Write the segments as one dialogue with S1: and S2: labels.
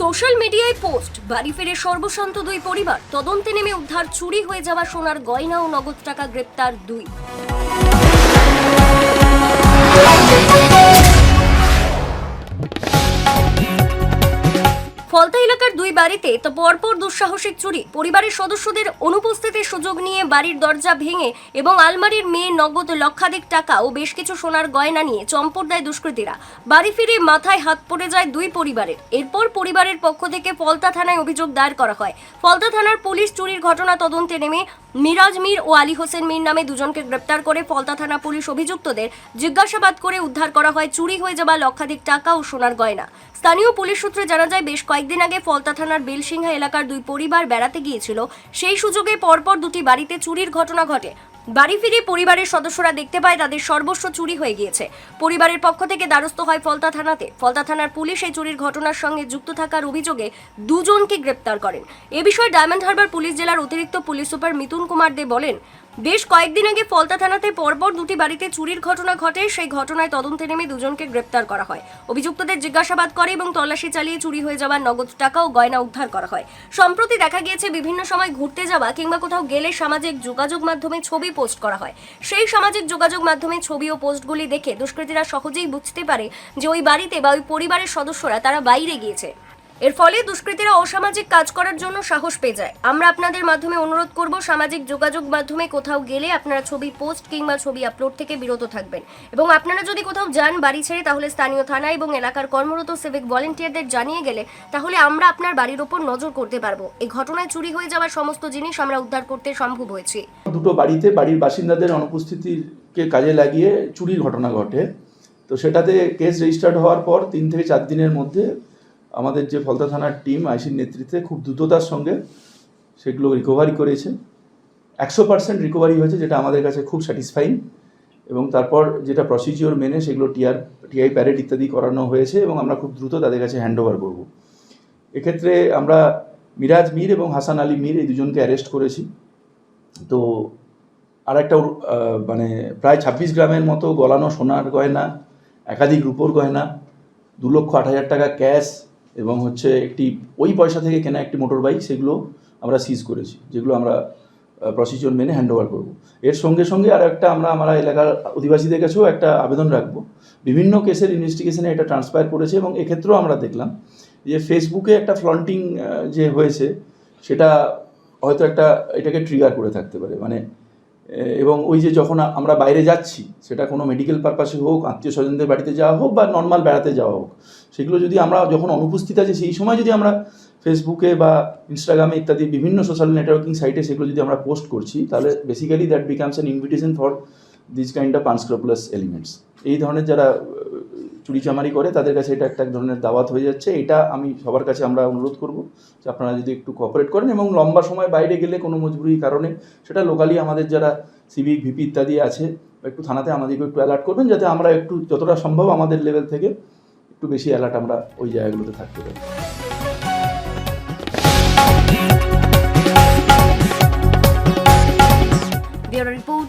S1: Social মিডিয়ায় post, বাড়ি ফিরে সর্বশান্ত দুই পরিবার, তদন্তে নেমে উদ্ধার চুরি হয়ে যাওয়া সোনার গয়না ও নগদ টাকা গ্রেপ্তার দুই। দুই বাড়িতে তো পরপর দুঃসাহসিক চুরি। পরিবারের সদস্যদের অনুপস্থিতির সুযোগ নিয়ে বাড়ির দরজা ভেঙে এবং আলমারির মেয়ে নগদ লক্ষাধিক টাকা ও বেশ কিছু সোনার গয়না নিয়ে চম্পট দেয় দুষ্কৃতীরা। বাড়ি ফিরে মাথায় হাত পড়ে যায় দুই পরিবারের। এরপর পরিবারের পক্ষ থেকে ফলতা থানায় অভিযোগ দায়ের করা হয়। ফলতা থানার পুলিশ চুরির ঘটনা তদন্তে নেমে মিরাজ মীর ও আলী হোসেন মীর নামে দুজনকে গ্রেপ্তার করে ফলতা থানা পুলিশ অভিযুক্তদের জিজ্ঞাসাবাদ করে উদ্ধার করা হয় চুরি হয়ে যাওয়া লক্ষাধিক টাকা ও সোনার গয়না। স্থানীয় পুলিশ সূত্রে জানা যায়, বেশ কয়েকদিন আগে ফলতা থানার বেলসিংহা এলাকার দুই পরিবার বেড়াতে গিয়েছিল। সেই সুযোগে পরপর দুটি বাড়িতে চুরির ঘটনা ঘটে। বাড়ি ফিরে পরিবারের সদস্যরা দেখতে পায় তাদের সর্বস্ব চুরি হয়ে গিয়েছে। পরিবারের পক্ষ থেকে দ্বারস্থ হয় ফলতা থানাতে। ফলতা থানার পুলিশ এই চুরির ঘটনার সঙ্গে যুক্ত থাকার অভিযোগে দুজনকে গ্রেপ্তার করেন। এ বিষয়ে ডায়মন্ড হারবার পুলিশ জেলার অতিরিক্ত পুলিশ সুপার মিতুন কুমার দে বলেন বেশ কয়েকদিন আগে ফলতা থানাতে পরপর দুটি বাড়িতে চুরির ঘটনা ঘটে। সেই ঘটনায় তদন্তে নেমে দুজনকে গ্রেপ্তার করা হয়। অভিযুক্তদের জিজ্ঞাসাবাদ করে এবং তল্লাশি চালিয়ে চুরি হয়ে যাওয়া নগদ টাকা ও গয়না উদ্ধার করা হয়। সম্প্রতি দেখা গিয়েছে বিভিন্ন সময় ঘুরতে যাওয়া কিংবা কোথাও গেলে সামাজিক যোগাযোগ মাধ্যমে ছবি পোস্ট করা হয়। সেই সামাজিক যোগাযোগ মাধ্যমে ছবি ও পোস্টগুলি দেখে দুষ্কৃতীরা সহজেই বুঝতে পারে যে ওই বাড়িতে বা ওই পরিবারের সদস্যরা তারা বাইরে গিয়েছে। এর ফলে দুষ্কৃতীরা অসামাজিক কাজ করার জন্য সাহস পেয়ে যায়। আমরা আপনাদের মাধ্যমে অনুরোধ করব, সামাজিক যোগাযোগ মাধ্যমে কোথাও গেলে আপনারা ছবি পোস্ট কিংবা ছবি আপলোড থেকে বিরত থাকবেন। এবং আপনারা যদি কোথাও যান বাড়ি ছেড়ে, তাহলে স্থানীয় থানা এবং এলাকার কর্মরত সিভিক ভলেন্টিয়ারদের জানিয়ে গেলে, তাহলে আমরা আপনার বাড়ির ওপর নজর করতে পারব। এই ঘটনায় চুরি হয়ে যাওয়া সমস্ত জিনিস আমরা উদ্ধার করতে সম্ভব হয়েছি।
S2: দুটো বাড়িতে বাড়ির বাসিন্দাদের অনুপস্থিতিকে কাজে লাগিয়ে চুরির ঘটনা ঘটে। তো সেটাতে কেস রেজিস্টার্ড হওয়ার পর তিন থেকে চার দিনের মধ্যে আমাদের যে ফলতা থানার টিম আইসির নেতৃত্বে খুব দ্রুততার সঙ্গে সেগুলো রিকভারি করেছে। একশো পার্সেন্ট রিকভারি হয়েছে, যেটা আমাদের কাছে খুব স্যাটিসফাইং এবং তারপর যেটা প্রসিজিওর মেনে সেগুলো টিআর টিআই প্যারেড ইত্যাদি করানো হয়েছে এবং আমরা খুব দ্রুত তাদের কাছে হ্যান্ড ওভার করব। এক্ষেত্রে আমরা মিরাজ মীর এবং হাসান আলী মীর এই দুজনকে অ্যারেস্ট করেছি। তো আর একটা মানে প্রায় ছাব্বিশ গ্রামের মতো গলানো সোনার গয়না, একাধিক রূপোর গয়না, দু লক্ষ আট হাজার টাকা ক্যাশ এবং হচ্ছে একটি, ওই পয়সা থেকে কেনা একটি মোটর বাইক সেগুলো আমরা সিজ করেছি, যেগুলো আমরা প্রসিজিওর মেনে হ্যান্ড ওভার করব। এর সঙ্গে সঙ্গে আর একটা আমরা আমরা এলাকার অধিবাসীদের কাছেও একটা আবেদন রাখব। বিভিন্ন কেসের ইনভেস্টিগেশনে এটা ট্রান্সফার করেছে এবং এক্ষেত্রেও আমরা দেখলাম যে ফেসবুকে একটা ফ্লন্টিং যে হয়েছে, সেটা হয়তো একটা, এটাকে ট্রিগার করে থাকতে পারে। মানে এবং ওই যে যখন আমরা বাইরে যাচ্ছি, সেটা কোনো মেডিকেল পারপাসে হোক আত্মীয় স্বজনদের বাড়িতে যাওয়া হোক বা নর্মাল বেড়াতে যাওয়া হোক, সেগুলো যদি আমরা যখন অনুপস্থিত আছি, সেই সময় যদি আমরা ফেসবুকে বা ইনস্টাগ্রামে ইত্যাদি বিভিন্ন সোশ্যাল নেটওয়ার্কিং সাইটে সেগুলো যদি আমরা পোস্ট করছি, তাহলে basically that becomes an invitation for this kind of unscrupulous elements এই ধরনের যারা চুরিচামারি করে তাদের কাছে এটা একটা এক ধরনের দাওয়াত হয়ে যাচ্ছে। এটা আমি সবার কাছে আমরা অনুরোধ করব যে আপনারা যদি একটু কোঅপারেট করেন এবং লম্বা সময় বাইরে গেলে কোনো মজবুরির কারণে সেটা লোকালি আমাদের যারা সিভিক ভিপি ইত্যাদি আছে একটু থানাতে আমাদেরকে একটু অ্যালার্ট করবেন যাতে আমরা একটু যতটা সম্ভব আমাদের লেভেল থেকে একটু বেশি অ্যালার্ট আমরা ওই জায়গাগুলোতে থাকতে পারি।
S1: Report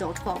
S1: dot com